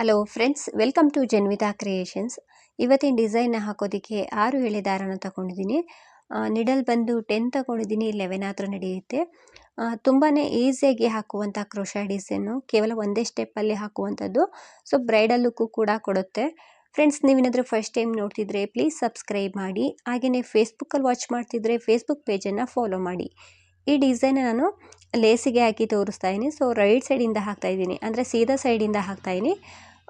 Hello friends welcome to Janvitha creations ಇವತ್ತಿನ ಡಿಸೈನ್ನ ಹಾಕೋದಕ್ಕೆ ಆರು ಎಳೆ ದಾರನ ತಗೊಂಡಿದ್ದೀನಿ. ನಿಡಲ್ ಬಂದು ಟೆನ್ ತಗೊಂಡಿದ್ದೀನಿ. ಲೆವೆನ್ ಆದರೂ ನಡೆಯುತ್ತೆ. ತುಂಬಾ ಈಸಿಯಾಗಿ ಹಾಕುವಂಥ ಕ್ರೋಶಾ ಡಿಸೈನು ಕೇವಲ ಒಂದೇ ಸ್ಟೆಪ್ಪಲ್ಲಿ ಹಾಕುವಂಥದ್ದು. ಸೊ ಬ್ರೈಡಲ್ ಲುಕ್ಕು ಕೂಡ ಕೊಡುತ್ತೆ. ಫ್ರೆಂಡ್ಸ್ ನೀವೇನಾದರೂ ಫಸ್ಟ್ ಟೈಮ್ ನೋಡ್ತಿದ್ರೆ ಪ್ಲೀಸ್ ಸಬ್ಸ್ಕ್ರೈಬ್ ಮಾಡಿ. ಹಾಗೆಯೇ ಫೇಸ್ಬುಕ್ಕಲ್ಲಿ ವಾಚ್ ಮಾಡ್ತಿದ್ರೆ ಫೇಸ್ಬುಕ್ ಪೇಜನ್ನು ಫಾಲೋ ಮಾಡಿ. ಈ ಡಿಸೈನ್ ನಾನು ಲೇಸಿಗೆ ಹಾಕಿ ತೋರಿಸ್ತಾ ಇದ್ದೀನಿ. ಸೊ ರೈಟ್ ಸೈಡಿಂದ ಹಾಕ್ತಾ ಇದ್ದೀನಿ. ಅಂದರೆ ಸೀದಾ ಸೈಡಿಂದ ಹಾಕ್ತಾ ಇದ್ದೀನಿ.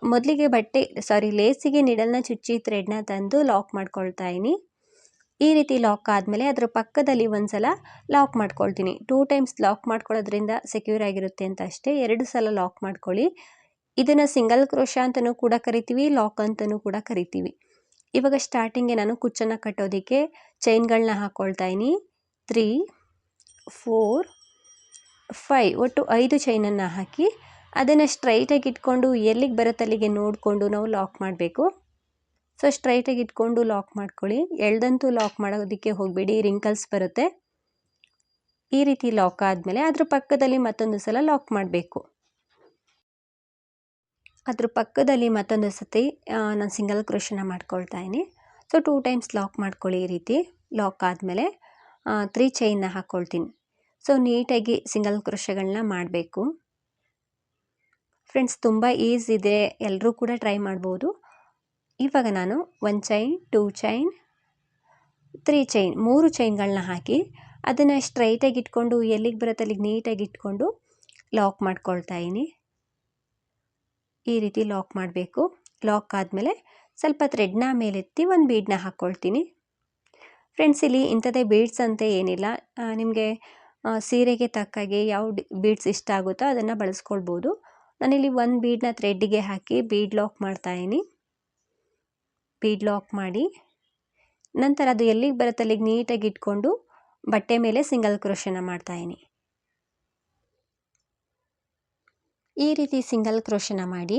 ಮೊದಲಿಗೆ ಬಟ್ಟೆ ಸಾರಿ ಲೇಸಿಗೆ ನಿಡಲ್ನ ಚುಚ್ಚಿ ಥ್ರೆಡ್ನ ತಂದು ಲಾಕ್ ಮಾಡ್ಕೊಳ್ತಾ ಇದ್ದೀನಿ. ಈ ರೀತಿ ಲಾಕ್ ಆದಮೇಲೆ ಅದರ ಪಕ್ಕದಲ್ಲಿ ಒಂದು ಸಲ ಲಾಕ್ ಮಾಡ್ಕೊಳ್ತೀನಿ. ಟೂ ಟೈಮ್ಸ್ ಲಾಕ್ ಮಾಡ್ಕೊಳ್ಳೋದ್ರಿಂದ ಸೆಕ್ಯೂರ್ ಆಗಿರುತ್ತೆ ಅಂತ ಅಷ್ಟೇ. ಎರಡು ಸಲ ಲಾಕ್ ಮಾಡ್ಕೊಳ್ಳಿ. ಇದನ್ನು ಸಿಂಗಲ್ ಕ್ರೋಶ ಅಂತಲೂ ಕೂಡ ಕರಿತೀವಿ ಲಾಕ್ ಅಂತಲೂ ಕೂಡ ಕರಿತೀವಿ. ಇವಾಗ ಸ್ಟಾರ್ಟಿಂಗೆ ನಾನು ಕುಚ್ಚನ್ನು ಕಟ್ಟೋದಕ್ಕೆ ಚೈನ್ಗಳನ್ನ ಹಾಕ್ಕೊಳ್ತಾ ಇದ್ದೀನಿ. ತ್ರೀ ಫೋರ್ ಫೈ ಒಟ್ಟು ಐದು ಚೈನನ್ನು ಹಾಕಿ ಅದನ್ನು ಸ್ಟ್ರೈಟಾಗಿ ಇಟ್ಕೊಂಡು ಎಲ್ಲಿಗೆ ಬರುತ್ತೆ ಅಲ್ಲಿಗೆ ನೋಡಿಕೊಂಡು ನಾವು ಲಾಕ್ ಮಾಡಬೇಕು. ಸೊ ಸ್ಟ್ರೈಟಾಗಿ ಇಟ್ಕೊಂಡು ಲಾಕ್ ಮಾಡ್ಕೊಳ್ಳಿ. ಎಳ್ದಂತೂ ಲಾಕ್ ಮಾಡೋದಕ್ಕೆ ಹೋಗಬೇಡಿ ರಿಂಕಲ್ಸ್ ಬರುತ್ತೆ. ಈ ರೀತಿ ಲಾಕ್ ಆದಮೇಲೆ ಅದ್ರ ಪಕ್ಕದಲ್ಲಿ ಮತ್ತೊಂದು ಸಲ ಲಾಕ್ ಮಾಡಬೇಕು. ಅದ್ರ ಪಕ್ಕದಲ್ಲಿ ಮತ್ತೊಂದು ಸತಿ ನಾನು ಸಿಂಗಲ್ ಕ್ರೋಶನ ಮಾಡ್ಕೊಳ್ತಾ ಇದ್ದೀನಿ. ಸೊ ಟೂ ಟೈಮ್ಸ್ ಲಾಕ್ ಮಾಡ್ಕೊಳ್ಳಿ ಈ ರೀತಿ. ಲಾಕ್ ಆದಮೇಲೆ ತ್ರೀ ಚೈನ್ನ ಹಾಕ್ಕೊಳ್ತೀನಿ ಸೊ ನೀಟಾಗಿ ಸಿಂಗಲ್ ಕ್ರೋಶಗಳನ್ನ ಮಾಡಬೇಕು. ಫ್ರೆಂಡ್ಸ್ ತುಂಬ ಈಸಿ ಇದೆ. ಎಲ್ಲರೂ ಕೂಡ ಟ್ರೈ ಮಾಡ್ಬೋದು. ಇವಾಗ ನಾನು one chain two chain three chain ಮೂರು ಚೈನ್ಗಳನ್ನ ಹಾಕಿ ಅದನ್ನು ಸ್ಟ್ರೈಟಾಗಿ ಇಟ್ಕೊಂಡು, ಎಲ್ಲಿಗೆ ಬರುತ್ತೆ ಅಲ್ಲಿಗೆ ನೀಟಾಗಿ ಇಟ್ಕೊಂಡು ಲಾಕ್ ಮಾಡ್ಕೊಳ್ತಾ ಇದ್ದೀನಿ. ಈ ರೀತಿ ಲಾಕ್ ಮಾಡಬೇಕು. ಲಾಕ್ ಆದಮೇಲೆ ಸ್ವಲ್ಪ ಥ್ರೆಡ್ನ ಮೇಲೆತ್ತಿ ಒಂದು ಬೀಡನ್ನ ಹಾಕ್ಕೊಳ್ತೀನಿ ಫ್ರೆಂಡ್ಸ್ ಇಲ್ಲಿ ಇಂಥದ್ದೇ ಬೀಡ್ಸ್ ಅಂತ ಏನಿಲ್ಲ. ನಿಮಗೆ ಸೀರೆಗೆ ತಕ್ಕಾಗೆ ಯಾವ ಬೀಡ್ಸ್ ಇಷ್ಟ ಆಗುತ್ತೋ ಅದನ್ನು ಬಳಸ್ಕೊಳ್ಬೋದು. ನಾನಿಲ್ಲಿ ಒಂದು ಬೀಡನ್ನ ಥ್ರೆಡ್ಗೆ ಹಾಕಿ ಬೀಡ್ ಲಾಕ್ ಮಾಡ್ತಾಯಿನಿ ಬೀಡ್ ಲಾಕ್ ಮಾಡಿ, ನಂತರ ಅದು ಎಲ್ಲಿಗೆ ಬರುತ್ತೆ ಅಲ್ಲಿಗೆ ನೀಟಾಗಿ ಇಟ್ಕೊಂಡು ಬಟ್ಟೆ ಮೇಲೆ ಸಿಂಗಲ್ ಕ್ರೋಷನ ಮಾಡ್ತಾಯಿನಿ ಈ ರೀತಿ ಸಿಂಗಲ್ ಕ್ರೋಷನ ಮಾಡಿ,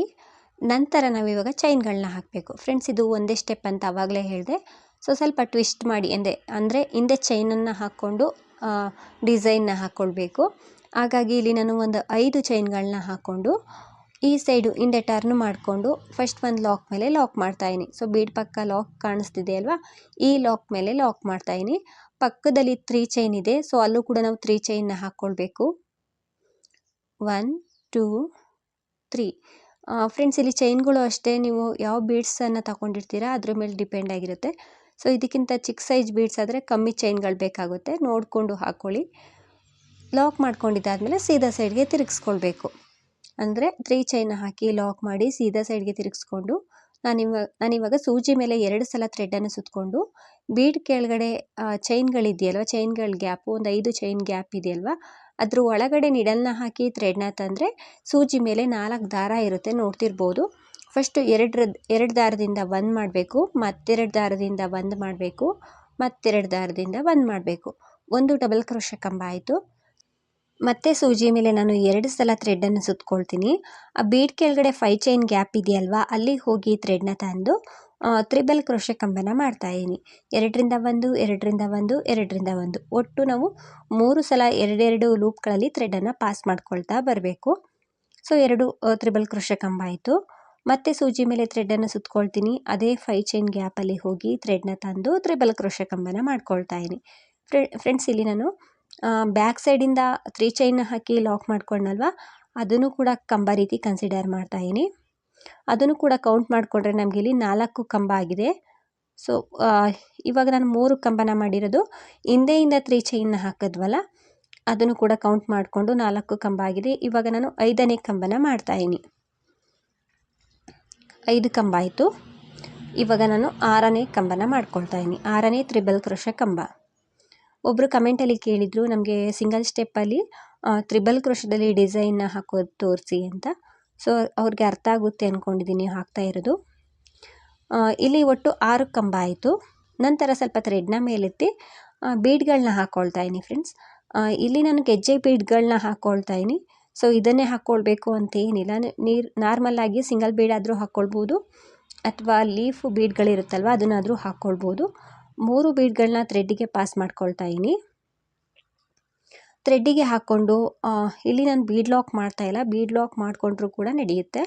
ನಂತರ ನಾವಿವಾಗ ಚೈನ್ಗಳನ್ನ ಹಾಕಬೇಕು. ಫ್ರೆಂಡ್ಸ್ ಇದು ಒಂದೇ ಸ್ಟೆಪ್ ಅಂತ ಆವಾಗಲೇ ಹೇಳಿದೆ. ಸೊ ಸ್ವಲ್ಪ ಟ್ವಿಸ್ಟ್ ಮಾಡಿ, ಎಂದೆ, ಅಂದರೆ ಹಿಂದೆ ಚೈನನ್ನು ಹಾಕ್ಕೊಂಡು ಡಿಸೈನ್ನ ಹಾಕ್ಕೊಳ್ಬೇಕು ಹಾಗಾಗಿ ಇಲ್ಲಿ ನಾನು ಒಂದು ಐದು ಚೈನ್ಗಳನ್ನ ಹಾಕ್ಕೊಂಡು ಈ ಸೈಡು ಹಿಂದೆ ಟರ್ನ್ ಮಾಡಿಕೊಂಡು ಫಸ್ಟ್ ಒಂದು ಲಾಕ್ ಮೇಲೆ ಲಾಕ್ ಮಾಡ್ತಾಯಿನಿ ಸೊ ಬೀಡ್ ಪಕ್ಕ ಲಾಕ್ ಕಾಣಿಸ್ತಿದೆ ಅಲ್ವಾ? ಈ ಲಾಕ್ ಮೇಲೆ ಲಾಕ್ ಮಾಡ್ತಾಯಿನಿ ಪಕ್ಕದಲ್ಲಿ ತ್ರೀ ಚೈನ್ ಇದೆ. ಸೊ ಅಲ್ಲೂ ಕೂಡ ನಾವು ತ್ರೀ ಚೈನ್ನ ಹಾಕ್ಕೊಳ್ಬೇಕು ಒನ್ ಟೂ ತ್ರೀ ಫ್ರೆಂಡ್ಸ್ ಇಲ್ಲಿ ಚೈನ್ಗಳು ಅಷ್ಟೇ. ನೀವು ಯಾವ ಬೀಡ್ಸನ್ನು ತಗೊಂಡಿರ್ತೀರಾ, ಅದ್ರ ಮೇಲೆ ಡಿಪೆಂಡ್ ಆಗಿರುತ್ತೆ. ಸೊ ಇದಕ್ಕಿಂತ ಚಿಕ್ಕ ಸೈಜ್ ಬೀಡ್ಸ್ ಆದರೆ ಕಮ್ಮಿ ಚೈನ್ಗಳು ಬೇಕಾಗುತ್ತೆ. ನೋಡಿಕೊಂಡು ಹಾಕ್ಕೊಳ್ಳಿ ಲಾಕ್ ಮಾಡ್ಕೊಂಡಿದ್ದಾದಮೇಲೆ ಸೀದಾ ಸೈಡ್ಗೆ ತಿರುಗಿಸ್ಕೊಳ್ಬೇಕು. ಅಂದರೆ ತ್ರೀ ಚೈನ್ ಹಾಕಿ ಲಾಕ್ ಮಾಡಿ ಸೀದಾ ಸೈಡ್ಗೆ ತಿರುಗಿಸ್ಕೊಂಡು ನಾನಿವಾಗ ನಾನಿವಾಗ ಸೂಜಿ ಮೇಲೆ ಎರಡು ಸಲ ಥ್ರೆಡನ್ನು ಸುತ್ತಕೊಂಡು ಬೀಡ್ ಕೆಳಗಡೆ ಚೈನ್ಗಳಿದೆಯಲ್ವ ಚೈನ್ಗಳ ಗ್ಯಾಪು ಒಂದು ಐದು ಚೈನ್ ಗ್ಯಾಪ್ ಇದೆಯಲ್ವ, ಅದ್ರ ಒಳಗಡೆ ನಿಡಲ್ನ ಹಾಕಿ ಥ್ರೆಡ್ನ ತಂದರೆ ಸೂಜಿ ಮೇಲೆ ನಾಲ್ಕು ದಾರ ಇರುತ್ತೆ, ನೋಡ್ತಿರ್ಬೋದು. ಫಸ್ಟು ಎರಡರ ಎರಡು ದಾರದಿಂದ ಒಂದು ಮಾಡಬೇಕು, ಮತ್ತೆರಡು ದಾರದಿಂದ ಒಂದು ಮಾಡಬೇಕು, ಮತ್ತೆರಡು ದಾರದಿಂದ ಒಂದು ಮಾಡಬೇಕು. ಒಂದು ಡಬಲ್ ಕ್ರೋಶ ಕಂಬ ಆಯಿತು. ಮತ್ತೆ ಸೂಜಿ ಮೇಲೆ ನಾನು ಎರಡು ಸಲ ಥ್ರೆಡ್ಡನ್ನು ಸುತ್ಕೊಳ್ತೀನಿ. ಆ ಬೀಡ್ ಕೆಳಗಡೆ ಫೈ ಚೈನ್ ಗ್ಯಾಪ್ ಇದೆಯಲ್ವಾ, ಅಲ್ಲಿ ಹೋಗಿ ಥ್ರೆಡ್ನ ತಂದು ತ್ರಿಬಲ್ ಕ್ರೋಶೆ ಕಂಬನ ಮಾಡ್ತಾಯಿದ್ದೀನಿ ಎರಡರಿಂದ ಒಂದು ಎರಡರಿಂದ ಒಂದು ಎರಡರಿಂದ ಒಂದು. ಒಟ್ಟು ನಾವು ಮೂರು ಸಲ ಎರಡೆರಡು ಲೂಪ್ಗಳಲ್ಲಿ ಥ್ರೆಡನ್ನು ಪಾಸ್ ಮಾಡ್ಕೊಳ್ತಾ ಬರಬೇಕು. ಸೊ ಎರಡು ತ್ರಿಬಲ್ ಕ್ರೋಶೆ ಕಂಬ ಆಯಿತು. ಮತ್ತೆ ಸೂಜಿ ಮೇಲೆ ಥ್ರೆಡನ್ನು ಸುತ್ಕೊಳ್ತೀನಿ. ಅದೇ ಫೈ ಚೈನ್ ಗ್ಯಾಪಲ್ಲಿ ಹೋಗಿ ಥ್ರೆಡ್ನ ತಂದು ತ್ರಿಬಲ್ ಕ್ರೋಶೆ ಕಂಬನ ಮಾಡ್ಕೊಳ್ತಾ ಇದ್ದೀನಿ. ಫ್ರೆಂಡ್ಸ್ ಇಲ್ಲಿ ನಾನು ಬ್ಯಾಕ್ ಸೈಡಿಂದ ತ್ರೀ ಚೈನ್ ಹಾಕಿ ಲಾಕ್ ಮಾಡ್ಕೊಂಡಲ್ವ, ಅದನ್ನು ಕೂಡ ಕಂಬ ರೀತಿ ಕನ್ಸಿಡರ್ ಮಾಡ್ತಾಯಿದ್ದೀನಿ ಅದನ್ನು ಕೂಡ ಕೌಂಟ್ ಮಾಡಿಕೊಂಡ್ರೆ ನಮಗೆ ಇಲ್ಲಿ ನಾಲ್ಕು ಕಂಬ ಆಗಿದೆ. ಸೊ ಇವಾಗ ನಾನು ಮೂರು ಕಂಬನ ಮಾಡಿರೋದು. ಹಿಂದೆಯಿಂದ ತ್ರೀ ಚೈನ್ನ ಹಾಕಿದ್ವಲ್ಲ, ಅದನ್ನು ಕೂಡ ಕೌಂಟ್ ಮಾಡಿಕೊಂಡು ನಾಲ್ಕು ಕಂಬ ಆಗಿದೆ. ಇವಾಗ ನಾನು ಐದನೇ ಕಂಬನ ಮಾಡ್ತಾಯಿದ್ದೀನಿ ಐದು ಕಂಬ ಆಯಿತು. ಇವಾಗ ನಾನು ಆರನೇ ಕಂಬನ ಮಾಡ್ಕೊಳ್ತಾ ಇದ್ದೀನಿ. ಆರನೇ ತ್ರಿಬಲ್ ಕ್ರೋಶ ಕಂಬ. ಒಬ್ಬರು ಕಮೆಂಟಲ್ಲಿ ಕೇಳಿದರು, ನಮಗೆ ಸಿಂಗಲ್ ಸ್ಟೆಪ್ಪಲ್ಲಿ ತ್ರಿಬಲ್ ಕ್ರೋಶದಲ್ಲಿ ಡಿಸೈನ್ನ ಹಾಕೋದು ತೋರಿಸಿ ಅಂತ. ಸೊ ಅವ್ರಿಗೆ ಅರ್ಥ ಆಗುತ್ತೆ ಅಂದ್ಕೊಂಡಿದ್ದೀನಿ ಹಾಕ್ತಾ ಇರೋದು. ಇಲ್ಲಿ ಒಟ್ಟು ಆರು ಕಂಬ ಆಯಿತು. ನಂತರ ಸ್ವಲ್ಪ ಥ್ರೆಡ್ನ ಮೇಲೆತ್ತಿ ಬೀಡ್ಗಳನ್ನ ಹಾಕ್ಕೊಳ್ತಾ ಇದ್ದೀನಿ ಫ್ರೆಂಡ್ಸ್ ಇಲ್ಲಿ ನಾನು ಗೆಜ್ಜೆ ಬೀಡ್ಗಳನ್ನ ಹಾಕ್ಕೊಳ್ತಾ ಇದ್ದೀನಿ. ಸೊ ಇದನ್ನೇ ಹಾಕ್ಕೊಳ್ಬೇಕು ಅಂತ ಏನಿಲ್ಲ. ನೀರು ನಾರ್ಮಲ್ಲಾಗಿ ಸಿಂಗಲ್ ಬೀಡ್ ಆದರೂ ಹಾಕ್ಕೊಳ್ಬೋದು ಅಥವಾ ಲೀಫ್ ಬೀಡ್ಗಳಿರುತ್ತಲ್ವ ಅದನ್ನಾದರೂ ಹಾಕ್ಕೊಳ್ಬೋದು ಮೂರು ಬೀಡ್ಗಳನ್ನ ಥ್ರೆಡ್ಡಿಗೆ ಪಾಸ್ ಮಾಡ್ಕೊಳ್ತಾ ಇದ್ದೀನಿ ಥ್ರೆಡ್ಡಿಗೆ ಹಾಕ್ಕೊಂಡು ಇಲ್ಲಿ ನಾನು ಬೀಡ್ ಲಾಕ್ ಮಾಡ್ತಾ ಇಲ್ಲ. ಬೀಡ್ ಲಾಕ್ ಮಾಡಿಕೊಂಡ್ರೂ ಕೂಡ ನಡೆಯುತ್ತೆ.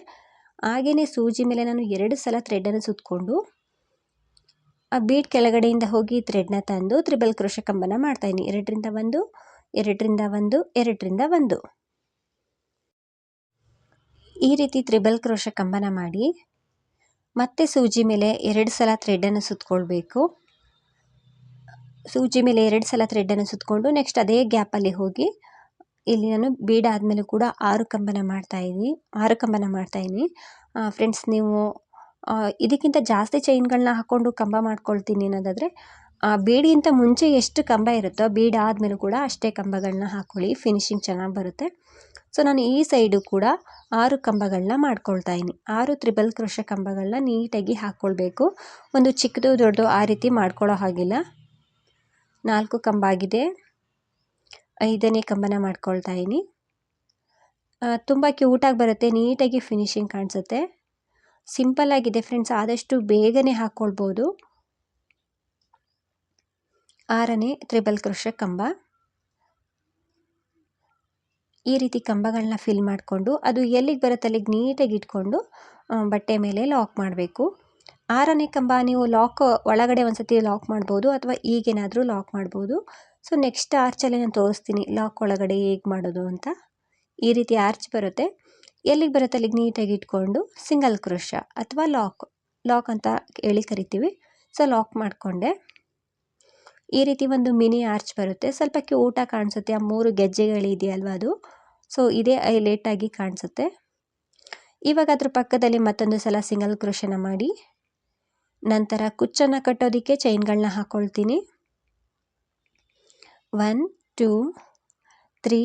ಹಾಗೆಯೇ ಸೂಜಿ ಮೇಲೆ ನಾನು ಎರಡು ಸಲ ಥ್ರೆಡನ್ನು ಸುತ್ತಕೊಂಡು ಆ ಬೀಡ್ ಕೆಳಗಡೆಯಿಂದ ಹೋಗಿ ಥ್ರೆಡ್ನ ತಂದು ತ್ರಿಬಲ್ ಕ್ರೋಶ ಕಂಬನ ಮಾಡ್ತಾಯಿದ್ದೀನಿ ಎರಡರಿಂದ ಒಂದು ಎರಡರಿಂದ ಒಂದು ಎರಡರಿಂದ ಒಂದು. ಈ ರೀತಿ ತ್ರಿಬಲ್ ಕ್ರೋಶ ಕಂಬನ ಮಾಡಿ ಮತ್ತೆ ಸೂಜಿ ಮೇಲೆ ಎರಡು ಸಲ ಥ್ರೆಡನ್ನು ಸುತ್ತಕೊಳ್ಬೇಕು ಸೂಜಿ ಮೇಲೆ ಎರಡು ಸಲ ಥ್ರೆಡನ್ನು ಸುತ್ತಕೊಂಡು ನೆಕ್ಸ್ಟ್ ಅದೇ ಗ್ಯಾಪಲ್ಲಿ ಹೋಗಿ, ಇಲ್ಲಿ ನಾನು ಬೀಡ ಆದಮೇಲೆ ಕೂಡ ಆರು ಕಂಬನ ಮಾಡ್ತಾಯಿದ್ದೀನಿ ಆರು ಕಂಬನ ಮಾಡ್ತಾಯಿದ್ದೀನಿ ಫ್ರೆಂಡ್ಸ್ ನೀವು ಇದಕ್ಕಿಂತ ಜಾಸ್ತಿ ಚೈನ್ಗಳನ್ನ ಹಾಕ್ಕೊಂಡು ಕಂಬ ಮಾಡ್ಕೊಳ್ತೀನಿ ಅನ್ನೋದಾದರೆ ಬೀಡಿಗಿಂತ ಮುಂಚೆ ಎಷ್ಟು ಕಂಬ ಇರುತ್ತೋ ಬೀಡ ಆದಮೇಲೂ ಕೂಡ ಅಷ್ಟೇ ಕಂಬಗಳನ್ನ ಹಾಕ್ಕೊಳ್ಳಿ ಫಿನಿಶಿಂಗ್ ಚೆನ್ನಾಗಿ ಬರುತ್ತೆ. ಸೊ ನಾನು ಈ ಸೈಡು ಕೂಡ ಆರು ಕಂಬಗಳನ್ನ ಮಾಡ್ಕೊಳ್ತಾ ಇದ್ದೀನಿ. ಆರು ತ್ರಿಬಲ್ ಕ್ರೋಶ ಕಂಬಗಳನ್ನ ನೀಟಾಗಿ ಹಾಕ್ಕೊಳ್ಬೇಕು ಒಂದು ಚಿಕ್ಕದು ದೊಡ್ಡದು ಆ ರೀತಿ ಮಾಡ್ಕೊಳ್ಳೋ ಹಾಗಿಲ್ಲ. ನಾಲ್ಕು ಕಂಬ ಆಗಿದೆ ಐದನೇ ಕಂಬನ ಮಾಡ್ಕೊಳ್ತಾ ಇದ್ದೀನಿ ತುಂಬ ಕ್ಯೂಟಾಗಿ ಬರುತ್ತೆ, ನೀಟಾಗಿ ಫಿನಿಶಿಂಗ್ ಕಾಣಿಸುತ್ತೆ. ಸಿಂಪಲ್ ಆಗಿದೆ ಫ್ರೆಂಡ್ಸ್, ಆದಷ್ಟು ಬೇಗನೆ ಹಾಕ್ಕೊಳ್ಬೋದು. ಆರನೇ ತ್ರಿಬಲ್ ಕೃಷ ಕಂಬ. ಈ ರೀತಿ ಕಂಬಗಳನ್ನ ಫಿಲ್ ಮಾಡಿಕೊಂಡು, ಅದು ಎಲ್ಲಿಗೆ ಬರುತ್ತೆ ಅಲ್ಲಿಗೆ ನೀಟಾಗಿ ಇಟ್ಕೊಂಡು ಬಟ್ಟೆ ಮೇಲೆ ಲಾಕ್ ಮಾಡಬೇಕು. ಆರನೇ ಕಂಬ ನೀವು ಲಾಕ್ ಒಳಗಡೆ ಒಂದು ಸತಿ ಲಾಕ್ ಮಾಡ್ಬೋದು ಅಥವಾ ಈಗೇನಾದರೂ ಲಾಕ್ ಮಾಡ್ಬೋದು. ಸೊ ನೆಕ್ಸ್ಟ್ ಆರ್ಚಲ್ಲಿ ನಾನು ತೋರಿಸ್ತೀನಿ ಲಾಕ್ ಒಳಗಡೆ ಹೇಗೆ ಮಾಡೋದು ಅಂತ. ಈ ರೀತಿ ಆರ್ಚ್ ಬರುತ್ತೆ. ಎಲ್ಲಿಗೆ ಬರುತ್ತೆ? ಅಲ್ಲಿಗೆ ನೀಟಾಗಿ ಇಟ್ಕೊಂಡು ಸಿಂಗಲ್ ಕ್ರೋಶ ಅಥವಾ ಲಾಕ್ ಲಾಕ್ ಅಂತ ಹೇಳಿ ಕರಿತೀವಿ. ಸೊ ಲಾಕ್ ಮಾಡಿಕೊಂಡೆ. ಈ ರೀತಿ ಒಂದು ಮಿನಿ ಆರ್ಚ್ ಬರುತ್ತೆ. ಸ್ವಲ್ಪ ಊಟ ಕಾಣಿಸುತ್ತೆ. ಆ ಮೂರು ಗೆಜ್ಜೆಗಳಿದೆಯಲ್ವ ಅದು? ಸೊ ಇದೇ ಲೇಟಾಗಿ ಕಾಣಿಸುತ್ತೆ. ಇವಾಗ ಅದ್ರ ಪಕ್ಕದಲ್ಲಿ ಮತ್ತೊಂದು ಸಲ ಸಿಂಗಲ್ ಕ್ರೋಶನ ಮಾಡಿ. ನಂತರ ಕುಚ್ಚನ್ನು ಕಟ್ಟೋದಕ್ಕೆ ಚೈನ್ಗಳನ್ನ ಹಾಕ್ಕೊಳ್ತೀನಿ one two three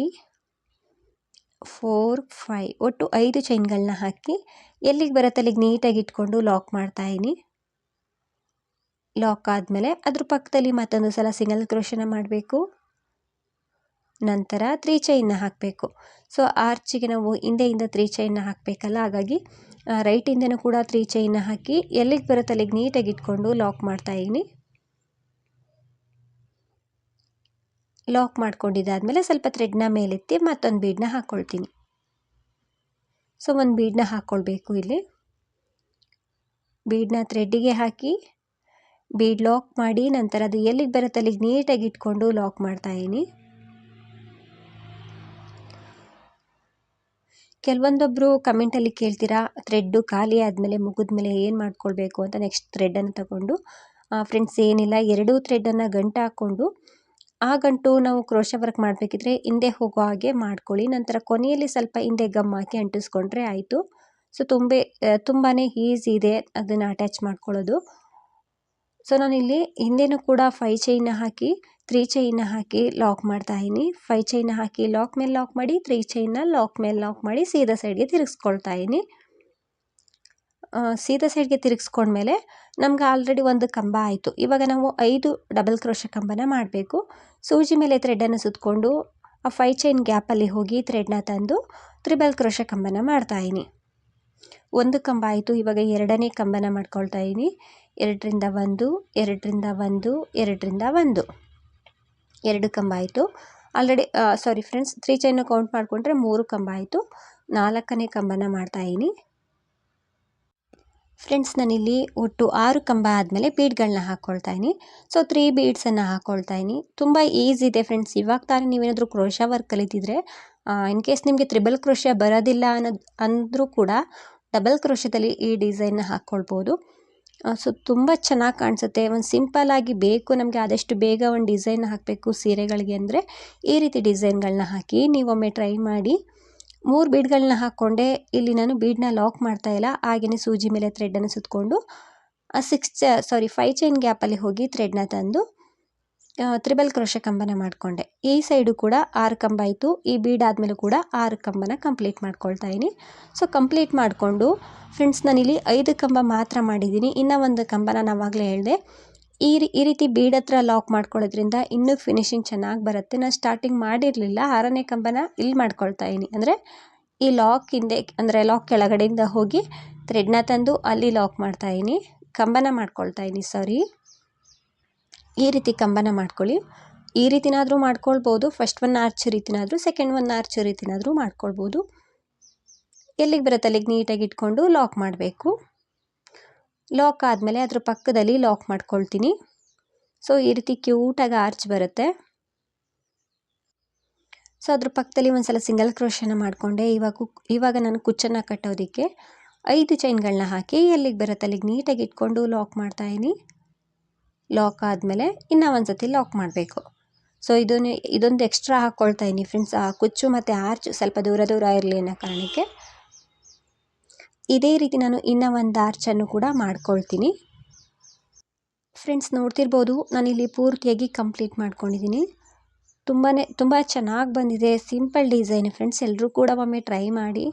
four five ಒಟ್ಟು ಐದು ಚೈನ್ಗಳನ್ನ ಹಾಕಿ ಎಲ್ಲಿಗೆ ಬರುತ್ತೆ ಅಲ್ಲಿಗೆ ನೀಟಾಗಿ ಇಟ್ಕೊಂಡು ಲಾಕ್ ಮಾಡ್ತಾಯಿನಿ ಲಾಕ್ ಆದಮೇಲೆ ಅದ್ರ ಪಕ್ಕದಲ್ಲಿ ಮತ್ತೊಂದು ಸಲ ಸಿಂಗಲ್ ಕ್ರೋಶನ ಮಾಡಬೇಕು. ನಂತರ ತ್ರೀ ಚೈನ್ನ ಹಾಕಬೇಕು. ಸೊ ಆರ್ಚಿಗೆ ನಾವು ಹಿಂದೆಯಿಂದ ತ್ರೀ ಚೈನ್ನ ಹಾಕಬೇಕಲ್ಲ, ಹಾಗಾಗಿ ರೈಟಿಂದನೂ ಕೂಡ ತ್ರೀ ಚೈನ್ನ ಹಾಕಿ ಎಲ್ಲಿಗೆ ಬರುತ್ತೆ ಅಲ್ಲಿಗೆ ನೀಟಾಗಿ ಇಟ್ಕೊಂಡು ಲಾಕ್ ಮಾಡ್ತಾ ಇದ್ದೀನಿ. ಲಾಕ್ ಮಾಡ್ಕೊಂಡಿದ್ದಾದಮೇಲೆ ಸ್ವಲ್ಪ ಥ್ರೆಡ್ನ ಮೇಲೆತ್ತಿ ಮತ್ತೊಂದು ಬೀಡನ್ನ ಹಾಕ್ಕೊಳ್ತೀನಿ ಸೊ ಒಂದು ಬೀಡನ್ನ ಹಾಕ್ಕೊಳ್ಬೇಕು ಇಲ್ಲಿ. ಬೀಡನ್ನ ಥ್ರೆಡ್ಡಿಗೆ ಹಾಕಿ ಬೀಡ್ ಲಾಕ್ ಮಾಡಿ ನಂತರ ಅದು ಎಲ್ಲಿಗೆ ಬರುತ್ತೆ ಅಲ್ಲಿಗೆ ನೀಟಾಗಿ ಇಟ್ಕೊಂಡು ಲಾಕ್ ಮಾಡ್ತಾಯಿದ್ದೀನಿ ಕೆಲವೊಂದೊಬ್ಬರು ಕಮೆಂಟಲ್ಲಿ ಕೇಳ್ತೀರಾ ಥ್ರೆಡ್ಡು ಖಾಲಿ ಆದಮೇಲೆ ಮುಗಿದ್ಮೇಲೆ ಏನು ಮಾಡ್ಕೊಳ್ಬೇಕು ಅಂತ ನೆಕ್ಸ್ಟ್ ಥ್ರೆಡ್ಡನ್ನು ತಗೊಂಡು ಫ್ರೆಂಡ್ಸ್ ಏನಿಲ್ಲ, ಎರಡೂ ಥ್ರೆಡ್ಡನ್ನು ಗಂಟು ಹಾಕ್ಕೊಂಡು, ಆ ಗಂಟು ನಾವು ಕ್ರೋಶ ವರ್ಕ್ ಮಾಡಬೇಕಿದ್ರೆ ಹಿಂದೆ ಹೋಗೋ ಹಾಗೆ ಮಾಡ್ಕೊಳ್ಳಿ, ನಂತರ ಕೊನೆಯಲ್ಲಿ ಸ್ವಲ್ಪ ಹಿಂದೆ ಗಮ್ ಹಾಕಿ ಅಂಟಿಸ್ಕೊಂಡ್ರೆ ಆಯಿತು. ಸೊ ತುಂಬ ತುಂಬಾ ಈಸಿ ಇದೆ ಅದನ್ನು ಅಟ್ಯಾಚ್ ಮಾಡ್ಕೊಳ್ಳೋದು. ಸೊ ನಾನಿಲ್ಲಿ ಹಿಂದೆನೂ ಕೂಡ ಫೈ ಚೈನ ಹಾಕಿ ತ್ರೀ ಚೈನ ಹಾಕಿ ಲಾಕ್ ಮಾಡ್ತಾ ಇದ್ದೀನಿ ಫೈ ಚೈನ ಹಾಕಿ ಲಾಕ್ ಮೇಲೆ ಲಾಕ್ ಮಾಡಿ, ತ್ರೀ ಚೈನ್ನ ಲಾಕ್ ಮೇಲೆ ಲಾಕ್ ಮಾಡಿ ಸೀದಾ ಸೈಡ್ಗೆ ತಿರುಗಿಸ್ಕೊಳ್ತಾ ಇದ್ದೀನಿ ಸೀದಾ ಸೈಡ್ಗೆ ತಿರುಗಿಸ್ಕೊಂಡ್ಮೇಲೆ ನಮ್ಗೆ ಆಲ್ರೆಡಿ ಒಂದು ಕಂಬ ಆಯಿತು. ಇವಾಗ ನಾವು ಐದು ಡಬಲ್ ಕ್ರೋಶ ಕಂಬನ ಮಾಡಬೇಕು. ಸೂಜಿ ಮೇಲೆ ಥ್ರೆಡನ್ನು ಸುತ್ತಕೊಂಡು ಆ ಫೈ ಚೈನ್ ಗ್ಯಾಪಲ್ಲಿ ಹೋಗಿ ಥ್ರೆಡ್ನ ತಂದು ತ್ರಿಬಲ್ ಕ್ರೋಶ ಕಂಬನ ಮಾಡ್ತಾಯಿನಿ ಒಂದು ಕಂಬ ಆಯಿತು. ಇವಾಗ ಎರಡನೇ ಕಂಬನ ಮಾಡ್ಕೊಳ್ತಾ ಇದ್ದೀನಿ ಎರಡರಿಂದ ಒಂದು ಎರಡರಿಂದ ಒಂದು ಎರಡರಿಂದ ಒಂದು. ಎರಡು ಕಂಬ ಆಯಿತು. Already sorry friends three chain count ಮಾಡಿಕೊಂಡ್ರೆ ಮೂರು ಕಂಬ ಆಯಿತು. ನಾಲ್ಕನೇ ಕಂಬನ ಮಾಡ್ತಾಯಿದ್ದೀನಿ ಫ್ರೆಂಡ್ಸ್ ನಾನಿಲ್ಲಿ ಒಟ್ಟು ಆರು ಕಂಬ ಆದಮೇಲೆ ಬೀಡ್ಗಳನ್ನ ಹಾಕ್ಕೊಳ್ತಾ ಇದ್ದೀನಿ ಸೊ ತ್ರೀ ಬೀಡ್ಸನ್ನು ಹಾಕ್ಕೊಳ್ತಾ ಇದ್ದೀನಿ ತುಂಬ ಈಸಿ ಇದೆ ಫ್ರೆಂಡ್ಸ್ ಇವಾಗ ತಾನೇ ನೀವೇನಾದರೂ ಕ್ರೋಶ ವರ್ಕ್ ಕಲಿತಿದ್ರೆ ಇನ್ ಕೇಸ್ ನಿಮಗೆ ತ್ರಿಬಲ್ ಕ್ರೋಶ ಬರೋದಿಲ್ಲ ಅನ್ನೋದು, ಅಂದರೂ ಕೂಡ ಡಬಲ್ ಕ್ರೋಶದಲ್ಲಿ ಈ ಡಿಸೈನ್ನ ಹಾಕ್ಕೊಳ್ಬೋದು ಸೊ ತುಂಬ ಚೆನ್ನಾಗಿ ಕಾಣಿಸುತ್ತೆ. ಒಂದು ಸಿಂಪಲ್ಲಾಗಿ ಬೇಕು, ನಮಗೆ ಆದಷ್ಟು ಬೇಗ ಒಂದು ಡಿಸೈನ್ ಹಾಕಬೇಕು ಸೀರೆಗಳಿಗೆ ಅಂದರೆ, ಈ ರೀತಿ ಡಿಸೈನ್ಗಳನ್ನ ಹಾಕಿ ನೀವೊಮ್ಮೆ ಟ್ರೈ ಮಾಡಿ. ಮೂರು ಬೀಡ್ಗಳನ್ನ ಹಾಕ್ಕೊಂಡೆ, ಇಲ್ಲಿ ನಾನು ಬೀಡನ್ನ ಲಾಕ್ ಮಾಡ್ತಾ ಇಲ್ಲ ಹಾಗೆಯೇ ಸೂಜಿ ಮೇಲೆ ಥ್ರೆಡನ್ನು ಸುತ್ತಕೊಂಡು ಸಿಕ್ಸ್ ಸಾರಿ ಫೈ ಚೈನ್ ಗ್ಯಾಪಲ್ಲಿ ಹೋಗಿ ಥ್ರೆಡ್ನ ತಂದು ತ್ರಿಬಲ್ ಕ್ರೋಶ ಕಂಬನ ಮಾಡಿಕೊಂಡೆ. ಈ ಸೈಡು ಕೂಡ ಆರು ಕಂಬ ಆಯಿತು. ಈ ಬೀಡ್ ಆದಮೇಲೂ ಕೂಡ ಆರು ಕಂಬನ ಕಂಪ್ಲೀಟ್ ಮಾಡ್ಕೊಳ್ತಾ ಇದ್ದೀನಿ ಸೊ, ಕಂಪ್ಲೀಟ್ ಮಾಡಿಕೊಂಡು ಫ್ರೆಂಡ್ಸ್, ನಾನಿಲ್ಲಿ ಐದು ಕಂಬ ಮಾತ್ರ ಮಾಡಿದ್ದೀನಿ ಇನ್ನೂ ಒಂದು ಕಂಬನ ನಾವಾಗಲೇ ಹೇಳಿದೆ. ಈ ಈ ರೀತಿ ಬೀಡ್ ಹತ್ರ ಲಾಕ್ ಮಾಡ್ಕೊಳ್ಳೋದ್ರಿಂದ ಇನ್ನೂ ಫಿನಿಶಿಂಗ್ ಚೆನ್ನಾಗಿ ಬರುತ್ತೆ. ನಾನು ಸ್ಟಾರ್ಟಿಂಗ್ ಮಾಡಿರಲಿಲ್ಲ. ಆರನೇ ಕಂಬನ ಇಲ್ಲಿ ಮಾಡ್ಕೊಳ್ತಾ ಇದ್ದೀನಿ ಅಂದರೆ ಈ ಲಾಕ್ ಹಿಂದೆ, ಅಂದರೆ ಲಾಕ್ ಕೆಳಗಡೆಯಿಂದ ಹೋಗಿ ಥ್ರೆಡ್ನ ತಂದು ಅಲ್ಲಿ ಲಾಕ್ ಮಾಡ್ತಾಯಿದ್ದೀನಿ ಕಂಬನ ಮಾಡ್ಕೊಳ್ತಾ ಇದ್ದೀನಿ ಸಾರಿ ಈ ರೀತಿ ಕಂಬನ ಮಾಡ್ಕೊಳ್ಳಿ. ಈ ರೀತಿನಾದರೂ ಮಾಡ್ಕೊಳ್ಬೋದು. ಫಸ್ಟ್ ಒನ್ ಆರ್ಚ್ ರೀತಿನಾದರೂ ಸೆಕೆಂಡ್ ಒನ್ ಆರ್ಚ್ ರೀತಿನಾದರೂ ಮಾಡ್ಕೊಳ್ಬೋದು. ಎಲ್ಲಿಗೆ ಬರುತ್ತೆ? ಅಲ್ಲಿಗೆ ನೀಟಾಗಿ ಇಟ್ಕೊಂಡು ಲಾಕ್ ಮಾಡಬೇಕು. ಲಾಕ್ ಆದಮೇಲೆ ಅದ್ರ ಪಕ್ಕದಲ್ಲಿ ಲಾಕ್ ಮಾಡ್ಕೊಳ್ತೀನಿ. ಸೊ ಈ ರೀತಿ ಕ್ಯೂಟಾಗಿ ಆರ್ಚ್ ಬರುತ್ತೆ. ಸೊ ಅದ್ರ ಪಕ್ಕದಲ್ಲಿ ಒಂದು ಸಲ ಸಿಂಗಲ್ ಕ್ರೋಶನ ಮಾಡಿಕೊಂಡೆ. ಇವಾಗ ಇವಾಗ ನಾನು ಕುಚ್ಚನ್ನು ಕಟ್ಟೋದಕ್ಕೆ ಐದು ಚೈನ್ಗಳನ್ನ ಹಾಕಿ ಎಲ್ಲಿಗೆ ಬರುತ್ತೆ? ಅಲ್ಲಿಗೆ ನೀಟಾಗಿ ಇಟ್ಕೊಂಡು ಲಾಕ್ ಮಾಡ್ತಾಯಿನಿ ಲಾಕ್ ಆದಮೇಲೆ ಇನ್ನೂ ಒಂದು ಸತಿ ಲಾಕ್ ಮಾಡಬೇಕು. ಸೊ ಇದನ್ನು, ಇದೊಂದು ಎಕ್ಸ್ಟ್ರಾ ಹಾಕ್ಕೊಳ್ತಾ ಇದ್ದೀನಿ ಫ್ರೆಂಡ್ಸ್ ಆ ಕುಚ್ಚು ಮತ್ತು ಆರ್ಚ್ ಸ್ವಲ್ಪ ದೂರ ದೂರ ಇರಲಿ ಅನ್ನೋ ಕಾರಣಕ್ಕೆ. ಇದೇ ರೀತಿ ನಾನು ಇನ್ನೂ ಒಂದು ಆರ್ಚನ್ನು ಕೂಡ ಮಾಡ್ಕೊಳ್ತೀನಿ. ಫ್ರೆಂಡ್ಸ್ ನೋಡ್ತಿರ್ಬೋದು, ನಾನಿಲ್ಲಿ ಪೂರ್ತಿಯಾಗಿ ಕಂಪ್ಲೀಟ್ ಮಾಡ್ಕೊಂಡಿದ್ದೀನಿ. ತುಂಬಾ ತುಂಬ ಚೆನ್ನಾಗಿ ಬಂದಿದೆ. ಸಿಂಪಲ್ ಡಿಸೈನ್ ಫ್ರೆಂಡ್ಸ್ ಎಲ್ಲರೂ ಕೂಡ ಒಮ್ಮೆ ಟ್ರೈ ಮಾಡಿ.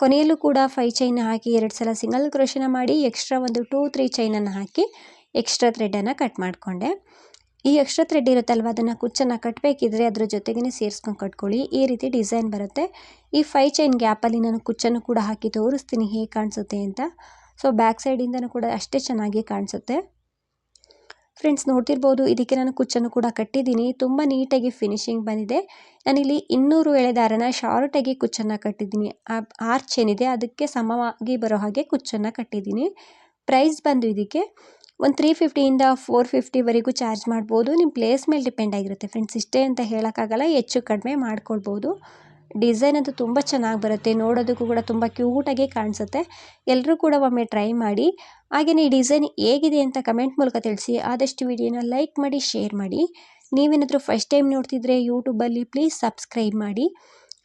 ಕೊನೆಯಲ್ಲೂ ಕೂಡ ಫೈ ಚೈನ್ ಹಾಕಿ, ಎರಡು ಸಲ ಸಿಂಗಲ್ ಕ್ರೋಶನ ಮಾಡಿ ಎಕ್ಸ್ಟ್ರಾ ಒಂದು ಟೂ ತ್ರೀ ಚೈನನ್ನು ಹಾಕಿ ಎಕ್ಸ್ಟ್ರಾ ಥ್ರೆಡನ್ನು ಕಟ್ ಮಾಡಿಕೊಂಡೆ. ಈ ಎಕ್ಸ್ಟ್ರಾ ಥ್ರೆಡ್ ಇರುತ್ತಲ್ವ, ಅದನ್ನು ಕುಚ್ಚನ್ನು ಕಟ್ಟಬೇಕಿದ್ರೆ ಅದ್ರ ಜೊತೆಗೇ ಸೇರಿಸ್ಕೊಂಡು ಕಟ್ಕೊಳ್ಳಿ. ಈ ರೀತಿ ಡಿಸೈನ್ ಬರುತ್ತೆ. ಈ ಫೈ ಚೈನ್ ಗ್ಯಾಪಲ್ಲಿ ನಾನು ಕುಚ್ಚನ್ನು ಕೂಡ ಹಾಕಿ ತೋರಿಸ್ತೀನಿ ಹೇಗೆ ಕಾಣಿಸುತ್ತೆ ಅಂತ. ಸೊ ಬ್ಯಾಕ್ ಸೈಡಿಂದನೂ ಕೂಡ ಅಷ್ಟೇ ಚೆನ್ನಾಗಿ ಕಾಣಿಸುತ್ತೆ. ಫ್ರೆಂಡ್ಸ್ ನೋಡ್ತಿರ್ಬೋದು, ಇದಕ್ಕೆ ನಾನು ಕುಚ್ಚನ್ನು ಕೂಡ ಕಟ್ಟಿದ್ದೀನಿ. ತುಂಬ ನೀಟಾಗಿ ಫಿನಿಶಿಂಗ್ ಬಂದಿದೆ. ನಾನಿಲ್ಲಿ ಇನ್ನೂರು ಎಳೆದಾರನ ಶಾರ್ಟಾಗಿ ಕುಚ್ಚನ್ನು ಕಟ್ಟಿದ್ದೀನಿ. ಆರ್ಚ್ ಏನಿದೆ, ಅದಕ್ಕೆ ಸಮವಾಗಿ ಬರೋ ಹಾಗೆ ಕುಚ್ಚನ್ನು ಕಟ್ಟಿದ್ದೀನಿ. ಪ್ರೈಸ್ ಬಂದು ಇದಕ್ಕೆ ಒಂದು ತ್ರೀ ಫಿಫ್ಟಿಯಿಂದ ಫೋರ್ ಫಿಫ್ಟಿವರೆಗೂ ಚಾರ್ಜ್ ಮಾಡ್ಬೋದು. ನಿಮ್ಮ ಪ್ಲೇಸ್ ಮೇಲೆ ಡಿಪೆಂಡ್ ಆಗಿರುತ್ತೆ ಫ್ರೆಂಡ್ಸ್ ಇಷ್ಟೇ ಅಂತ ಹೇಳೋಕ್ಕಾಗಲ್ಲ, ಹೆಚ್ಚು ಕಡಿಮೆ ಮಾಡ್ಕೊಳ್ಬೋದು. ಡಿಸೈನ್ ಅಂತೂ ತುಂಬ ಚೆನ್ನಾಗಿ ಬರುತ್ತೆ. ನೋಡೋದಕ್ಕೂ ಕೂಡ ತುಂಬ ಕ್ಯೂಟಾಗಿ ಕಾಣಿಸುತ್ತೆ. ಎಲ್ಲರೂ ಕೂಡ ಒಮ್ಮೆ ಟ್ರೈ ಮಾಡಿ. ಹಾಗೆಯೇ ಡಿಸೈನ್ ಹೇಗಿದೆ ಅಂತ ಕಮೆಂಟ್ ಮೂಲಕ ತಿಳಿಸಿ. ಆದಷ್ಟು ವಿಡಿಯೋನ ಲೈಕ್ ಮಾಡಿ ಶೇರ್ ಮಾಡಿ. ನೀವೇನಾದರೂ ಫಸ್ಟ್ ಟೈಮ್ ನೋಡ್ತಿದ್ರೆ ಯೂಟ್ಯೂಬಲ್ಲಿ ಪ್ಲೀಸ್ ಸಬ್ಸ್ಕ್ರೈಬ್ ಮಾಡಿ.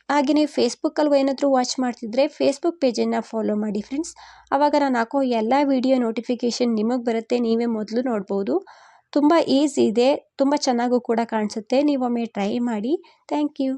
ಹಾಗೆಯೇ ಫೇಸ್ಬುಕ್ಕಲ್ಲಿ ಏನಾದರೂ ವಾಚ್ ಮಾಡ್ತಿದ್ರೆ ಫೇಸ್ಬುಕ್ ಪೇಜನ್ನು ಫಾಲೋ ಮಾಡಿ ಫ್ರೆಂಡ್ಸ್ ಆವಾಗ ನಾನು ಹಾಕೋ ಎಲ್ಲ ವಿಡಿಯೋ ನೋಟಿಫಿಕೇಷನ್ ನಿಮಗೆ ಬರುತ್ತೆ, ನೀವೇ ಮೊದಲು ನೋಡ್ಬೋದು. ತುಂಬ ಈಸಿ ಇದೆ, ತುಂಬ ಚೆನ್ನಾಗೂ ಕೂಡ ಕಾಣಿಸುತ್ತೆ. ನೀವೊಮ್ಮೆ ಟ್ರೈ ಮಾಡಿ. Thank you